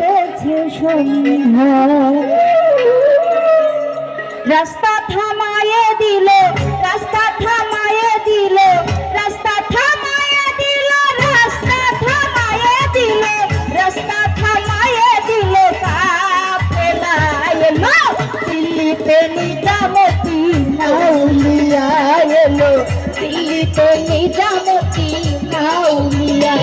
ঘটেছে সন্ধ্যা। রাস্তা থামায়ে দিল, রাস্তা থামায়ে দিল, রাস্তা থামায়ে দিল, রাস্তা থামায়ে দিল, রাস্তা থামায়ে দিল কাফেলা এলো দিল্লিতে নিজামতি নাউলিয়া এলো দিল্লিতে নিজামতি নাউলিয়া।